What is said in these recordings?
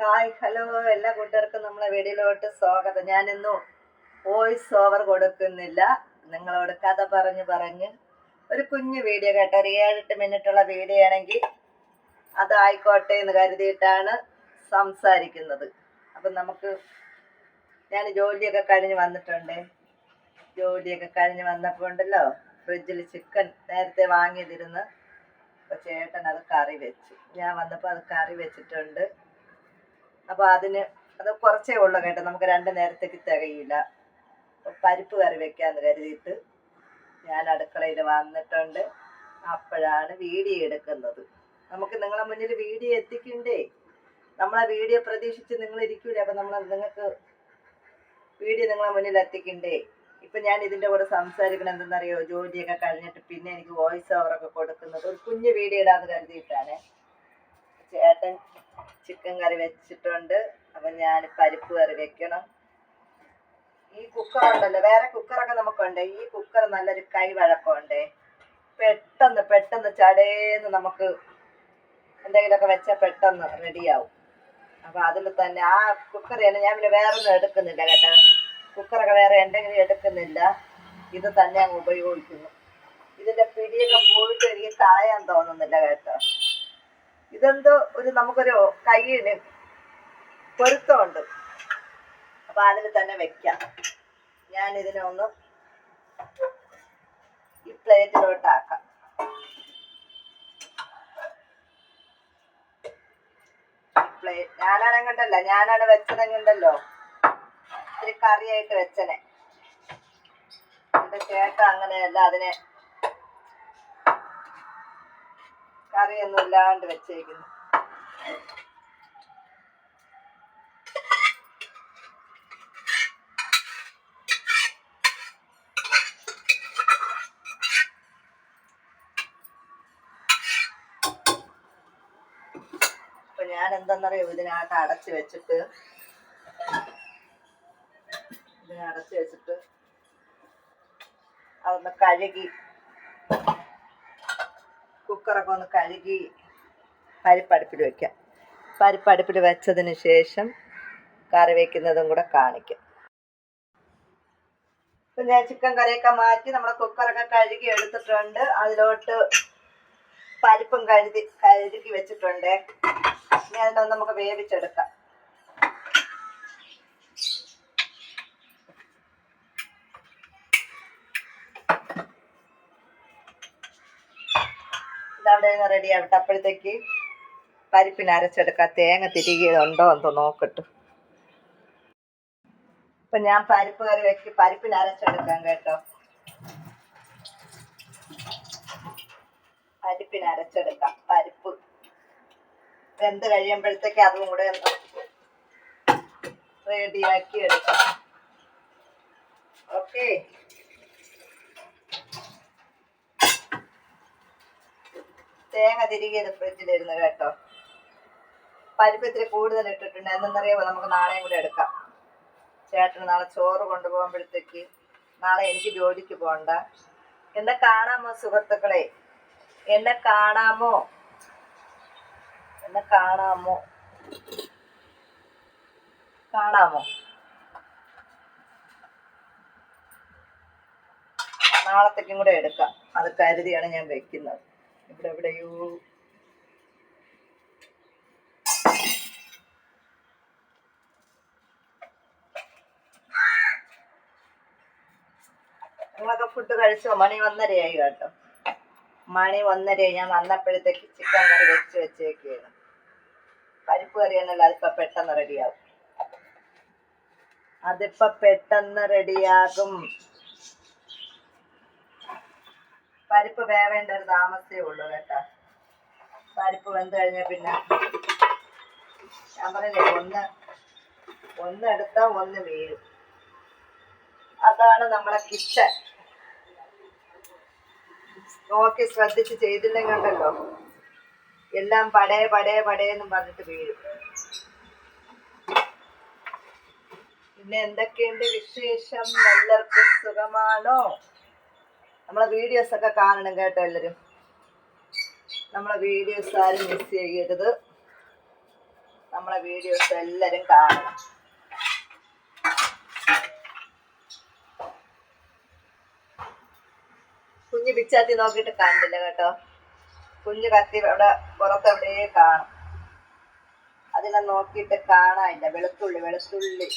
Hi hello എല്ലാ കൂട്ടുകാർക്കും നമ്മളെ വീഡിയോയിലോട്ട് സ്വാഗതം. ഞാൻ ഇന്ന് വോയിസ് ഓവർ കൊടുക്കുന്നില്ല. നിങ്ങളോട് കഥ പറഞ്ഞ് പറഞ്ഞ് ഒരു കുഞ്ഞു വീഡിയോ കേട്ടോ. ഒരു ഏഴെട്ട് മിനിറ്റുള്ള വീഡിയോ ആണെങ്കിൽ അതായിക്കോട്ടെ എന്ന് കരുതിയിട്ടാണ് സംസാരിക്കുന്നത്. അപ്പം നമുക്ക് ഞാൻ ജോലിയൊക്കെ കഴിഞ്ഞ് വന്നിട്ടുണ്ട്. ജോലിയൊക്കെ കഴിഞ്ഞ് വന്നപ്പോൾ ഉണ്ടല്ലോ ഫ്രിഡ്ജിൽ ചിക്കൻ നേരത്തെ വാങ്ങിയതിരുന്ന്. അപ്പോൾ ചേട്ടൻ അത് കറി വെച്ചു. ഞാൻ വന്നപ്പോൾ അത് കറി വെച്ചിട്ടുണ്ട്. അപ്പോൾ അതിന് അത് കുറച്ചേ ഉള്ളൂ കേട്ടോ. നമുക്ക് രണ്ട് നേരത്തേക്ക് തികയില്ല. പരിപ്പ് കറി വെക്കാമെന്ന് കരുതിയിട്ട് ഞാൻ അടുക്കളയിൽ വന്നിട്ടുണ്ട്. അപ്പോഴാണ് വീഡിയോ എടുക്കുന്നത്. നമുക്ക് നിങ്ങളെ മുന്നിൽ വീഡിയോ എത്തിക്കണ്ടേ? നമ്മളെ വീഡിയോ പ്രതീക്ഷിച്ച് നിങ്ങൾ ഇരിക്കൂലേ? അപ്പം നമ്മൾ നിങ്ങൾക്ക് വീഡിയോ നിങ്ങളെ മുന്നിൽ എത്തിക്കണ്ടേ? ഇപ്പൊ ഞാൻ ഇതിന്റെ കൂടെ സംസാരിക്കണം. എന്തെന്നറിയോ? ജോലിയൊക്കെ കഴിഞ്ഞിട്ട് പിന്നെ എനിക്ക് വോയിസ് ഓവറൊക്കെ കൊടുക്കുന്നത്. ഒരു കുഞ്ഞു വീഡിയോ ഇടാന്ന് കരുതിയിട്ടാണ്. ചേട്ടൻ ചിക്കൻ കറി വെച്ചിട്ടുണ്ട്. അപ്പം ഞാൻ പരിപ്പ് കറി വെക്കണം. ഈ കുക്കർ ഉണ്ടല്ലോ വേറെ കുക്കറൊക്കെ നമുക്കുണ്ട്. ഈ കുക്കർ നല്ലൊരു കൈ വഴക്കമുണ്ട്. പെട്ടെന്ന് പെട്ടെന്ന് ചടേന്ന് നമുക്ക് എന്തെങ്കിലുമൊക്കെ വെച്ചാൽ പെട്ടെന്ന് റെഡിയാവും അപ്പം അതിൽ തന്നെ ആ കുക്കർ തന്നെ ഞാൻ പിന്നെ വേറെ ഒന്നും എടുക്കുന്നില്ല കേട്ടോ. കുക്കറൊക്കെ വേറെ എന്തെങ്കിലും എടുക്കുന്നില്ല. ഇത് തന്നെ അങ്ങ് ഉപയോഗിക്കുന്നു. ഇതിന്റെ പിടിയൊക്കെ പോയിട്ട് എനിക്ക് കളയാൻ തോന്നുന്നില്ല കേട്ടോ. ഇതെന്തോ ഒരു നമുക്കൊരു കയ്യിന് പൊരുത്തമുണ്ട്. അപ്പൊ അതിൽ തന്നെ വെക്കാം. ഞാൻ ഇതിനെ ഒന്ന് ഈ പ്ലേറ്റിലോട്ടാക്കാം. പ്ലേറ്റ് ഞാനാണെങ്കണ്ടല്ല ഞാനാണ് വെച്ചതെങ്കിണ്ടല്ലോ ഇത്തിരി കറിയായിട്ട് വെച്ചനെ. എന്റെ ചേട്ട അങ്ങനെയല്ല അതിനെ കറിയൊന്നും ഇല്ലാണ്ട് വെച്ചേക്കുന്നു. അപ്പൊ ഞാൻ എന്തെന്നറിയോ? ഇതിനകത്ത് അടച്ചു വെച്ചിട്ട് ഇതിനെ അടച്ചു വെച്ചിട്ട് അതൊന്ന് കഴുകി കുക്കറൊക്കെ ഒന്ന് കഴുകി പരിപ്പടുപ്പിൽ വെക്കാം. പരിപ്പടുപ്പിൽ വെച്ചതിന് ശേഷം കറി വയ്ക്കുന്നതും കൂടെ കാണിക്കും. പിന്നെ ചിക്കൻ കറിയൊക്കെ മാറ്റി നമ്മുടെ കുക്കറൊക്കെ കഴുകി എടുത്തിട്ടുണ്ട്. അതിലോട്ട് പരിപ്പും കഴുകി കഴുകി വെച്ചിട്ടുണ്ട്. ഇനി അതിനൊന്ന് നമുക്ക് വേവിച്ചെടുക്കാം. നിന്ന് റെഡി ആവട്ടെ. അപ്പോഴത്തേക്ക് പരിപ്പിന് അരച്ചെടുക്കാം. തേങ്ങ തിരികെയുണ്ടോ എന്തോ നോക്കട്ടെ. ഇപ്പൊ ഞാൻ പരിപ്പ് കറി വെക്ക് പരിപ്പിന് അരച്ചെടുക്കാം കേട്ടോ. പരിപ്പിന് അരച്ചെടുക്കാം. പരിപ്പ് വെന്ത് കഴിയുമ്പോഴത്തേക്ക് അതും കൂടെ റെഡിയാക്കി എടുക്കാം. ഓക്കേ തേങ്ങ തിരികെയത് ഫ്രിഡ്ജിലിരുന്ന് കേട്ടോ. പരിപ്പ് കൂടുതൽ ഇട്ടിട്ടുണ്ട്. എന്തെന്നറിയാമോ നമുക്ക് നാളെയും കൂടെ എടുക്കാം. ചേട്ടന് നാളെ ചോറ് കൊണ്ടുപോകുമ്പോഴത്തേക്ക് നാളെ എനിക്ക് ജോലിക്ക് പോകണ്ട. എന്നെ കാണാമോ സുഹൃത്തുക്കളെ? എന്നെ കാണാമോ? എന്നെ കാണാമോ? കാണാമോ? നാളത്തേക്കും കൂടെ എടുക്കാം. അത് കരുതിയാണ് ഞാൻ വെക്കുന്നത്. ഇവിടെ എവിടെയോ നിങ്ങളൊക്കെ ഫുഡ് കഴിച്ചോ? മണി ഒന്നരയായി കേട്ടോ. മണി ഒന്നരയായി. ഞാൻ വന്നപ്പോഴത്തേക്ക് ചിക്കൻ കറി വെച്ച് വെച്ചേക്കുകയാണ് പരിപ്പ് കറിയാണല്ലോ അതിപ്പോ പെട്ടെന്ന് റെഡിയാകും അതിപ്പോ പെട്ടെന്ന് റെഡിയാകും പരിപ്പ് വേവേണ്ട ഒരു താമസേ ഉള്ളൂ കേട്ടോ. പരിപ്പ് വെന്ത് കഴിഞ്ഞാൽ പിന്നെ ഞാൻ പറഞ്ഞില്ലേ ഒന്ന് ഒന്ന് എടുത്താൽ ഒന്ന് വീഴും. അതാണ് നമ്മളെ കിച്ചൺ. നോക്കി ശ്രദ്ധിച്ച് ചെയ്തില്ലെങ്കിൽ ഉണ്ടല്ലോ. എല്ലാം പടയ പടയ പടേന്നും പറഞ്ഞിട്ട് വീഴും. പിന്നെ എന്തൊക്കെയുണ്ട് വിശേഷം? എല്ലാവർക്കും സുഖമാണോ? നമ്മളെ വീഡിയോസ് ഒക്കെ കാണണം കേട്ടോ എല്ലാവരും നമ്മളെ വീഡിയോസ് ആരും മിസ് ചെയ്യരുത്. നമ്മളെ വീഡിയോസ് എല്ലാവരും കാണണം. കുഞ്ഞ് പിച്ചാത്തി നോക്കിയിട്ട് കണ്ടില്ല കേട്ടോ. കുഞ്ഞ് കത്തി അവിടെ പുറത്ത് എവിടെ കാണും. അതിനെ നോക്കിയിട്ട് കാണാനില്ല. വെളുത്തുള്ളി വെളുത്തുള്ളി.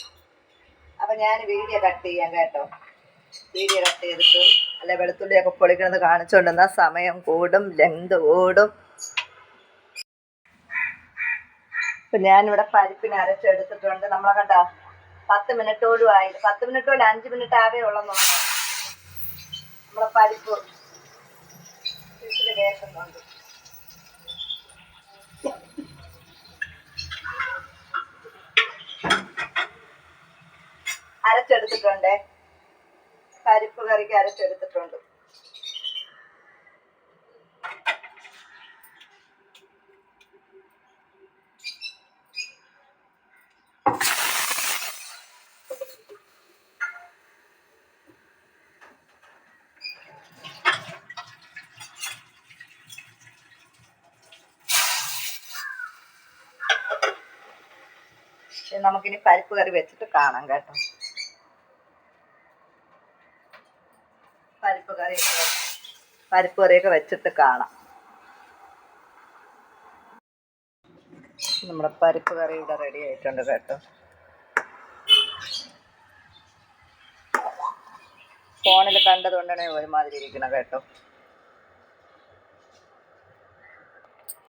അപ്പൊ ഞാൻ വീഡിയോ കട്ട് ചെയ്യാം കേട്ടോ. വീഡിയോ കട്ട് ചെയ്തിട്ട്. അല്ല വെളുത്തുള്ളിയൊക്കെ പൊളിക്കണത് കാണിച്ചുകൊണ്ടിരുന്ന സമയം കൂടും ലെങ്ത് കൂടും. ഇപ്പൊ ഞാനിവിടെ പരിപ്പിന് അരച്ചെടുത്തിട്ടുണ്ട്. നമ്മളെ കണ്ട? പത്ത് മിനിറ്റോടും ആയി. പത്ത് മിനിറ്റോട് അഞ്ച് മിനിറ്റ് ആവേ ഉള്ളെന്ന് നമ്മളെ പരിപ്പ് കേൾക്കുന്നുണ്ട് അരച്ചെടുത്തിട്ടുണ്ട്? പരിപ്പ് കറിക്ക് അരച്ചെടുത്തിട്ടുണ്ട്. ഇനി നമുക്കിനി പരിപ്പ് കറി വെച്ചിട്ട് കാണാം കേട്ടോ. പരിപ്പ് കറി പരിപ്പ് കറിയൊക്കെ വെച്ചിട്ട് കാണാം. നമ്മുടെ പരിപ്പ് കറി ഇവിടെ റെഡി ആയിട്ടുണ്ട് കേട്ടോ. ഫോണിൽ കണ്ടതുകൊണ്ടാണ് ഒരുമാതിരി ഇരിക്കണം കേട്ടോ.